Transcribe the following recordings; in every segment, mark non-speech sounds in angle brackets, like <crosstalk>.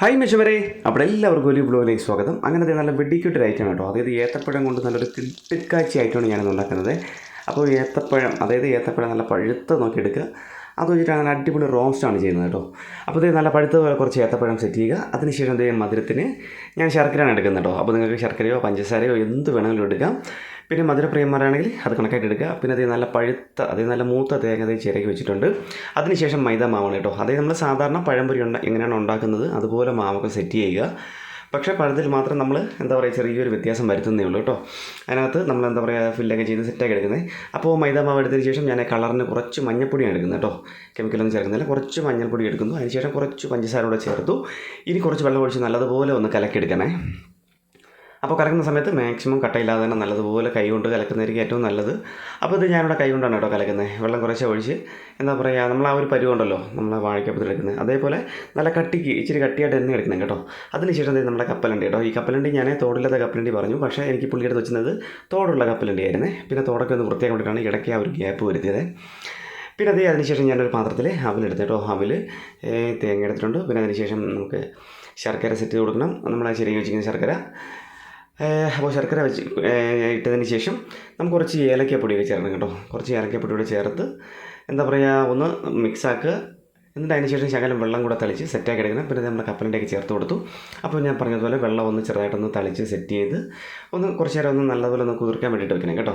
Hi മെച്ചവരെ അവിടെ എല്ലാവർക്കും ഒരു ബ്ലോയിലേക്ക് സ്വാഗതം. അങ്ങനത്തെ നല്ല വെടിക്കൂട്ടൊരു ഐറ്റം കേട്ടോ. അതായത് ഏത്തപ്പഴം കൊണ്ട് നല്ലൊരു കിട്ടിക്കാഴ്ച ഐറ്റമാണ് ഞാനിന്ന് ഉണ്ടാക്കുന്നത്. അപ്പോൾ ഏത്തപ്പഴം അതായത് ഏത്തപ്പഴം നല്ല പഴുത്ത് നോക്കി എടുക്കുക. അത് വെച്ചിട്ട് അങ്ങനെ അടിപൊളി റോസ്റ്റാണ് ചെയ്യുന്നത് കേട്ടോ. അപ്പോൾ ഇത് നല്ല പഴുത്ത പോലെ കുറച്ച് ഏത്തപ്പഴം സെറ്റ് ചെയ്യുക. അതിനുശേഷം എന്ത് മധുരത്തിന് ഞാൻ ശർക്കരയാണ് എടുക്കുന്നത് കേട്ടോ. അപ്പോൾ നിങ്ങൾക്ക് ശർക്കരയോ പഞ്ചസാരയോ എന്ത് വേണമെങ്കിലും എടുക്കാം. പിന്നെ മധുരപ്രിയന്മാരാണെങ്കിൽ അത് കണക്കായിട്ട് എടുക്കുക. പിന്നെ അതേ നല്ല പഴുത്ത അതേ നല്ല മൂത്ത തേങ്ങ അതേ ചിരകി വെച്ചിട്ടുണ്ട്. അതിനുശേഷം മൈദ മാവാണ് കേട്ടോ. അതേ നമ്മൾ സാധാരണ പഴംപൊരി ഉണ്ട എങ്ങനെയാണ് ഉണ്ടാക്കുന്നത്? അതുപോലെ മാവൊക്കെ സെറ്റ് ചെയ്യുക. പക്ഷേ പഴത്തിൽ മാത്രം നമ്മൾ എന്താ പറയുക ചെറിയൊരു വ്യത്യാസം വരുത്തുന്നേ ഉള്ളൂ കേട്ടോ. അതിനകത്ത് നമ്മൾ എന്താ പറയുക ഫില്ലൊക്കെ ചെയ്ത് സെറ്റാക്കി എടുക്കുന്നത് അപ്പോൾ മൈദ മാവ് എടുത്തതിന് ശേഷം ഞാൻ കളറിന് കുറച്ച് മഞ്ഞപ്പൊടിയാണ് എടുക്കുന്നത് കേട്ടോ. കെമിക്കലൊന്നും ചേർക്കുന്നില്ല. കുറച്ച് മഞ്ഞൾപ്പൊടി എടുക്കുന്നു. അതിനുശേഷം കുറച്ച് പഞ്ചസാര കൂടെ ചേർത്തു. ഇനി കുറച്ച് വെള്ളം ഒഴിച്ച് നല്ലതുപോലെ ഒന്ന് കലക്കിയെടുക്കണേ. അപ്പോൾ കലക്കുന്ന സമയത്ത് മാക്സിമം കട്ടയില്ലാതെ തന്നെ നല്ലതുപോലെ കൈ കൊണ്ട് കലക്കുന്നതായിരിക്കും ഏറ്റവും നല്ലത്. അപ്പോൾ ഇത് ഞാനിവിടെ കൈ കൊണ്ടാണ് കേട്ടോ കലക്കുന്നത്. വെള്ളം കുറച്ച് ഒഴിച്ച് എന്താ പറയുക നമ്മൾ ആ ഒരു പരുവുണ്ടല്ലോ നമ്മൾ വാഴക്കപ്പത്തിൽ എടുക്കുന്നത്. അതേപോലെ നല്ല കട്ടിക്ക് ഇച്ചിരി കട്ടിയായിട്ട് തന്നെ എടുക്കണം കേട്ടോ. അതിനുശേഷം നമ്മുടെ കപ്പലുണ്ട് കേട്ടോ. ഈ കപ്പലണ്ടി ഞാൻ തോടില്ലാത്ത കപ്പലുണ്ടി പറഞ്ഞു. പക്ഷേ എനിക്ക് പുള്ളിയെടുത്ത് വെച്ചിരുന്നത് തോടുള്ള കപ്പലണ്ടി ആയിരുന്നു. പിന്നെ തോടൊക്കെ ഒന്ന് വൃത്തിയാക്കി കൊണ്ടിട്ടാണ് ഇടയ്ക്ക് ആ ഒരു ഗ്യാപ്പ് വരുത്തിയത്. പിന്നെ അതേ അതിനുശേഷം ഞാനൊരു പാത്രത്തിൽ അവലെടുത്ത് കേട്ടോ. അവൽ തേങ്ങ എടുത്തിട്ടുണ്ട്. പിന്നെ അതിനുശേഷം നമുക്ക് ശർക്കര സെറ്റ് ചെയ്ത് കൊടുക്കണം. നമ്മൾ ചെറിയ വെച്ചിരിക്കുന്ന ശർക്കര. അപ്പോൾ ശർക്കര വെച്ച് ഇട്ടതിന് ശേഷം നമുക്ക് കുറച്ച് ഏലക്കപ്പൊടിയൊക്കെ ചേർക്കണം കേട്ടോ. കുറച്ച് ഏലക്കപ്പൊടി കൂടെ ചേർത്ത് എന്താ പറയുക ഒന്ന് മിക്സാക്കുക എന്നിട്ട് അതിന് ശേഷം ശകലം വെള്ളം കൂടെ തളിച്ച് സെറ്റാക്കി എടുക്കണം. പിന്നെ നമ്മുടെ കപ്പലിന്റെയൊക്കെ ചേർത്ത് കൊടുത്തു. അപ്പോൾ ഞാൻ പറഞ്ഞതുപോലെ വെള്ളം ഒന്ന് ചെറുതായിട്ടൊന്ന് തളിച്ച് സെറ്റ് ചെയ്ത് ഒന്ന് കുറച്ച് നേരം ഒന്ന് നല്ലതുപോലെ ഒന്ന് കുതിർക്കാൻ വേണ്ടിയിട്ട് വെക്കണം കേട്ടോ.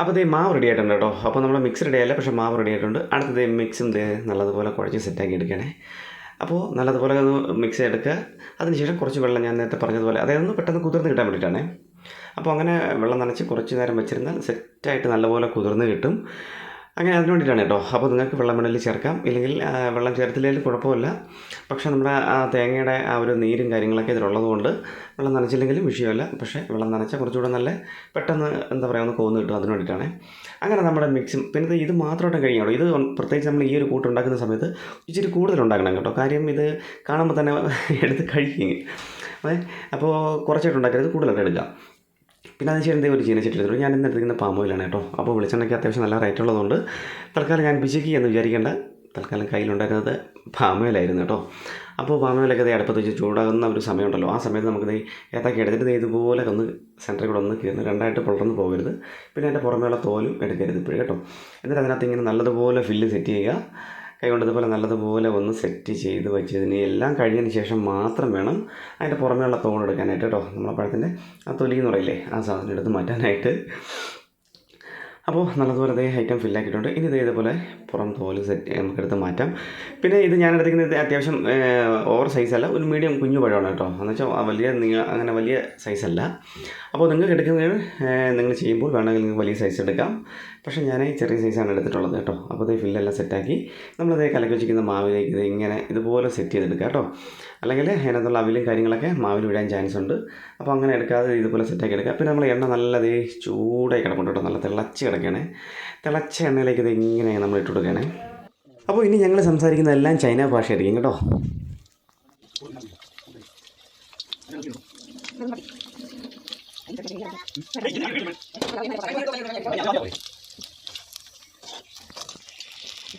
അപ്പോൾ ഇതേ മാവ് റെഡി ആയിട്ടുണ്ട് കേട്ടോ. അപ്പോൾ നമ്മൾ മിക്സ് റെഡി ആയില്ല പക്ഷേ മാവ് റെഡി ആയിട്ടുണ്ട്. അടുത്തത് മിക്സും ദേ നല്ലതുപോലെ കുഴച്ച് സെറ്റാക്കി എടുക്കണേ അപ്പോൾ നല്ലതുപോലെ ഒന്ന് മിക്സ് ചെയ്തെടുക്കുക. അതിനുശേഷം കുറച്ച് വെള്ളം ഞാൻ നേരത്തെ പറഞ്ഞതുപോലെ അതായത് ഒന്ന് പെട്ടെന്ന് കുതിർന്ന് കിട്ടാൻ വേണ്ടിയിട്ടാണ്. അപ്പോൾ അങ്ങനെ വെള്ളം നനച്ച് കുറച്ച് നേരം വെച്ചിരുന്നാൽ സെറ്റായിട്ട് നല്ലപോലെ കുതിർന്ന് കിട്ടും. അങ്ങനെ അതിന് വേണ്ടിയിട്ടാണ് കേട്ടോ. അപ്പോൾ നിങ്ങൾക്ക് വെള്ളം വേണമെങ്കിൽ ചേർക്കാം. ഇല്ലെങ്കിൽ വെള്ളം ചേർത്തില്ലെങ്കിൽ കുഴപ്പമില്ല. പക്ഷേ നമ്മുടെ ആ തേങ്ങയുടെ ആ ഒരു നീരും കാര്യങ്ങളൊക്കെ ഇതിലുള്ളതുകൊണ്ട് വെള്ളം നനച്ചില്ലെങ്കിലും വിഷയമല്ല. പക്ഷേ വെള്ളം നനച്ചാൽ കുറച്ചുകൂടെ നല്ല പെട്ടെന്ന് എന്താ പറയുക ഒന്ന് കോന്ന് കിട്ടും അതിന് വേണ്ടിയിട്ടാണ്. അങ്ങനെ നമ്മുടെ മിക്സും പിന്നെ ഇത് മാത്രമായിട്ട് കഴിയുള്ളൂ ഇത് പ്രത്യേകിച്ച് നമ്മൾ ഈ ഒരു കൂട്ടുണ്ടാക്കുന്ന സമയത്ത് ഇച്ചിരി കൂടുതൽ ഉണ്ടാക്കണം കേട്ടോ. കാര്യം ഇത് കാണുമ്പോൾ തന്നെ <laughs> എടുത്ത് കഴിക്കും അപ്പോൾ കുറച്ചായിട്ട് ഉണ്ടാക്കരുത് കൂടുതലായിട്ട് എടുക്കാം. പിന്നെ അതിന് ശേഷം ഒരു ചീനച്ചട്ടി എടുത്തിട്ട് ഞാൻ ഇന്ന് എടുത്തിരിക്കുന്ന പാമ്പോയിലാണ് കേട്ടോ. അപ്പോൾ വെളിച്ചെണ്ണയ്ക്ക് അത്യാവശ്യം നല്ല റേറ്റ് ഉള്ളതുകൊണ്ട് തൽക്കാലം ഞാൻ പിശുക്കി എന്ന് വിചാരിക്കേണ്ട. തൽക്കാലം കയ്യിലുണ്ടായിരുന്നത് പാം ഓയിലായിരുന്നു കേട്ടോ. അപ്പോൾ പാം ഓയിലൊക്കെ ദേ അടുപ്പത്ത് വെച്ച് ചൂടാകുന്ന ഒരു സമയമുണ്ടല്ലോ. ആ സമയത്ത് നമുക്ക് ഏതൊക്കെ എടുത്തിട്ട് ഇതുപോലെ ഒന്ന് സെന്ററിൽ കൂടെ ഒന്ന് കീറുന്നു രണ്ടായിട്ട് പുലർന്ന് പോകരുത്. പിന്നെ അതിന്റെ പുറമേയുള്ള തോലും എടുക്കരുത് ഇപ്പോഴും കേട്ടോ. എന്നിട്ട് അതിനകത്ത് ഇങ്ങനെ നല്ലതുപോലെ ഫില്ല് സെറ്റ് ചെയ്യുക. കൈകൊണ്ട് ഇതുപോലെ നല്ലതുപോലെ ഒന്ന് സെറ്റ് ചെയ്ത് വെച്ചതിന് എല്ലാം കഴിഞ്ഞതിന് ശേഷം മാത്രം വേണം അതിന്റെ പുറമേയുള്ള തോട് എടുക്കാനായിട്ട് കേട്ടോ. നമ്മളെ പഴത്തിന്റെ ആ തൊലി എന്ന് പറയില്ലേ ആ സാധനം എടുത്ത് മാറ്റാനായിട്ട്. അപ്പോൾ നല്ലതുപോലെ അതേ ഐറ്റം ഫില്ലാക്കിയിട്ടുണ്ട് ഇനി ഇതേ ഇതേപോലെ പുറം തോൽ സെറ്റ് നമുക്കെടുത്ത് മാറ്റാം. പിന്നെ ഇത് ഞാൻ എടുത്തിരിക്കുന്നത് അത്യാവശ്യം ഓവർ സൈസല്ല ഒരു മീഡിയം കുഞ്ഞു പഴമാണ് കേട്ടോ. എന്ന് വെച്ചാൽ വലിയ നീ അങ്ങനെ വലിയ സൈസല്ല അപ്പോൾ നിങ്ങൾക്ക് എടുക്കുന്നതിന് നിങ്ങൾ ചെയ്യുമ്പോൾ വേണമെങ്കിൽ നിങ്ങൾക്ക് വലിയ സൈസ് എടുക്കാം. പക്ഷേ ഞാൻ ഈ ചെറിയ സൈസാണ് എടുത്തിട്ടുള്ളത് കേട്ടോ. അപ്പോൾ ഇത് ഫില്ലെല്ലാം സെറ്റാക്കി നമ്മളിത് കലക്കി വെച്ചിരിക്കുന്ന മാവിലേക്ക് ഇത് ഇങ്ങനെ ഇതുപോലെ സെറ്റ് ചെയ്തെടുക്കുക കേട്ടോ. അല്ലെങ്കിൽ അതിനകത്തുള്ള അവിലും കാര്യങ്ങളൊക്കെ മാവിൽ വിടാൻ ചാൻസ് ഉണ്ട്. അപ്പോൾ അങ്ങനെ എടുക്കാതെ ഇതുപോലെ സെറ്റാക്കി എടുക്കുക പിന്നെ നമ്മൾ എണ്ണ നല്ല ദേ ചൂടായി കിടപ്പുണ്ട് കേട്ടോ. നല്ല തിളച്ച് കിടക്കുകയാണ്. തിളച്ച എണ്ണയിലേക്ക് ഇത് ഇങ്ങനെ നമ്മൾ ഇട്ട് കൊടുക്കണേ അപ്പോൾ ഇനി ഞങ്ങൾ സംസാരിക്കുന്നതെല്ലാം ചൈന ഭാഷയായിരിക്കും കേട്ടോ.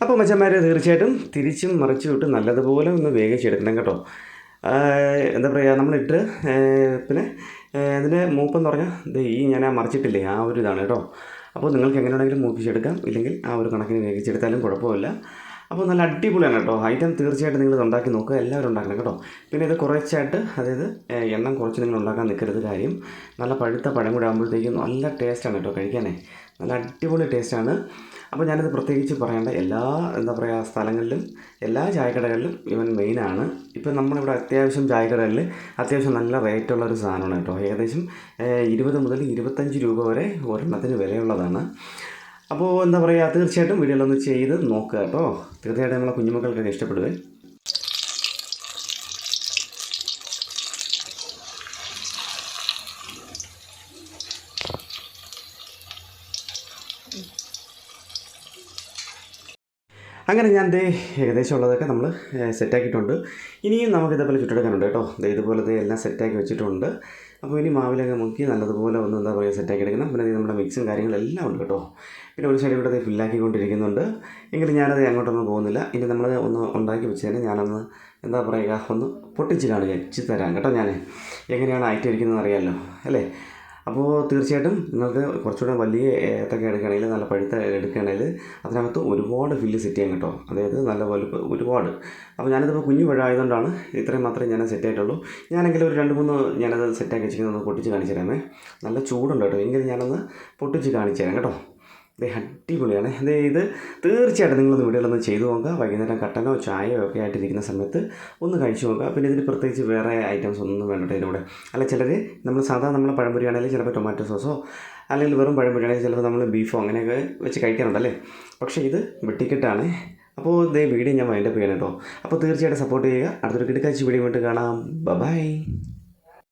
അപ്പോൾ മച്ചന്മാരെ തീർച്ചയായിട്ടും തിരിച്ചും മറിച്ചും ഇട്ട് നല്ലതുപോലെ ഒന്ന് വേഗിച്ചെടുക്കണം കേട്ടോ. എന്താ പറയുക നമ്മളിട്ട് പിന്നെ അതിന്റെ മൂപ്പെന്ന് പറഞ്ഞാൽ ഇത് ഈ ഞാൻ ആ മറിച്ചിട്ടില്ലേ ആ ഒരു ഇതാണ് കേട്ടോ. അപ്പോൾ നിങ്ങൾക്ക് എങ്ങനെ വേണമെങ്കിലും മൂപ്പിച്ചെടുക്കാം. ഇല്ലെങ്കിൽ ആ ഒരു കണക്കിന് വേവിച്ചെടുത്താലും കുഴപ്പമില്ല. അപ്പോൾ നല്ല അടിപൊളിയാണ് കേട്ടോ. ഐറ്റം തീർച്ചയായിട്ടും നിങ്ങൾ ഉണ്ടാക്കി നോക്കുക. എല്ലാവരും ഉണ്ടാക്കണം കേട്ടോ. പിന്നെ ഇത് കുറച്ചായിട്ട് അതായത് എണ്ണം കുറച്ച് നിങ്ങൾ ഉണ്ടാക്കാൻ നിൽക്കരുത് കാര്യം. നല്ല പഴുത്ത പഴം കൂടെ ആകുമ്പോഴത്തേക്കും നല്ല ടേസ്റ്റാണ് കേട്ടോ കഴിക്കാനേ. നല്ല അടിപൊളി ടേസ്റ്റാണ് അപ്പോൾ ഞാനിത് പ്രത്യേകിച്ച് പറയേണ്ട എല്ലാ എന്താ പറയുക സ്ഥലങ്ങളിലും എല്ലാ ചായക്കടകളിലും ഇവൻ മെയിനാണ് ഇപ്പോൾ നമ്മളിവിടെ അത്യാവശ്യം ചായക്കടകളിൽ അത്യാവശ്യം നല്ല റേറ്റുള്ള ഒരു സാധനമാണ് കേട്ടോ. ഏകദേശം ഇരുപത് മുതൽ ഇരുപത്തഞ്ച് രൂപ വരെ ഒരെണ്ണത്തിന് വിലയുള്ളതാണ്. അപ്പോൾ എന്താ പറയുക തീർച്ചയായിട്ടും വീഡിയോയിലൊന്ന് ചെയ്ത് നോക്കുക കേട്ടോ. തീർച്ചയായിട്ടും നമ്മളെ കുഞ്ഞുമക്കൾക്കൊക്കെ ഇഷ്ടപ്പെടുവേ. അങ്ങനെ ഞാൻ ദേ ഏകദേശം ഉള്ളതൊക്കെ നമ്മൾ സെറ്റാക്കിയിട്ടുണ്ട് ഇനിയും നമുക്ക് ഇതേപോലെ ചുറ്റെടുക്കാനുണ്ട് കേട്ടോ. ഇതുപോലത്തെ എല്ലാം സെറ്റാക്കി വെച്ചിട്ടുണ്ട്. അപ്പോൾ ഇനി മാവിലൊക്കെ മുക്കി നല്ലതുപോലെ ഒന്ന് എന്താ പറയുക സെറ്റാക്കി എടുക്കണം. പിന്നെ നമ്മുടെ മിക്സും കാര്യങ്ങളെല്ലാം ഉണ്ട് കേട്ടോ. പിന്നെ ഒരു സൈഡ് ഇവിടെ ദേ ഫില്ലാക്കിക്കൊണ്ടിരിക്കുന്നുണ്ട് എങ്കിലും ഞാനത് അങ്ങോട്ടൊന്നും പോകുന്നില്ല. ഇനി നമ്മൾ ഒന്ന് ഉണ്ടാക്കി വെച്ചതിന് ഞാനൊന്ന് എന്താ പറയുക ഒന്ന് പൊട്ടിച്ച് കാണിച്ച് തരാം കേട്ടോ ഞാൻ എങ്ങനെയാണ് ആയിട്ട് ഇരിക്കുന്നത് അറിയാമല്ലോ അല്ലേ? അപ്പോൾ തീർച്ചയായിട്ടും നിങ്ങൾക്ക് കുറച്ചുകൂടെ വലിയ ഏത്തക്ക എടുക്കുകയാണെങ്കിൽ നല്ല പഴുത്ത എടുക്കുകയാണെങ്കിൽ അതിനകത്ത് ഒരുപാട് ഫില്ല് സെറ്റ് ചെയ്യാൻ കേട്ടോ. അതായത് നല്ല വലുപ്പ് ഒരുപാട്. അപ്പോൾ ഞാനിതിപ്പോൾ കുഞ്ഞു പഴം ആയതുകൊണ്ടാണ് ഇത്രയും മാത്രമേ ഞാൻ സെറ്റ് ആയിട്ടുള്ളൂ. ഞാനെങ്കിലും ഒരു രണ്ട് മൂന്ന് ഞാനത് സെറ്റാക്കി വെച്ചിരിക്കുന്നത് ഒന്ന് പൊട്ടിച്ച് കാണിച്ചു തരാമേ. നല്ല ചൂടുണ്ട് കേട്ടോ. എങ്കിലും ഞാനൊന്ന് പൊട്ടിച്ച് കാണിച്ചു തരാം കേട്ടോ. ദേ അടിപൊളിയാണ്. ദേ ഇത് തീർച്ചയായിട്ടും നിങ്ങളൊന്ന് വീടുകളൊന്ന് ചെയ്തു നോക്കുക. വൈകുന്നേരം കട്ടനോ ചായയോ ഒക്കെ ആയിട്ടിരിക്കുന്ന സമയത്ത് ഒന്ന് കഴിച്ചു നോക്കുക. പിന്നെ ഇതിന് പ്രത്യേകിച്ച് വേറെ ഐറ്റംസ് ഒന്നും വേണ്ട ഇതിലൂടെ. അല്ല ചിലർ നമ്മൾ സാധാരണ നമ്മൾ പഴംപൊരി ആണെങ്കിൽ ചിലപ്പോൾ ടൊമാറ്റോ സോസോ അല്ലെങ്കിൽ വെറും പഴംപൊരി ആണെങ്കിൽ ചിലപ്പോൾ നമ്മൾ ബീഫോ അങ്ങനെയൊക്കെ വെച്ച് കഴിക്കാറുണ്ടല്ലേ പക്ഷേ ഇത് വെട്ടിക്കെട്ടാണ്. അപ്പോൾ ഇതേ വീഡിയോ ഞാൻ വൈൻഡപ്പ് ചെയ്യണം കേട്ടോ. അപ്പോൾ തീർച്ചയായിട്ടും സപ്പോർട്ട് ചെയ്യുക. അടുത്തൊരു കിടക്കാഴ്ച വീഡിയോ ആയിട്ട് കാണാം. ബൈ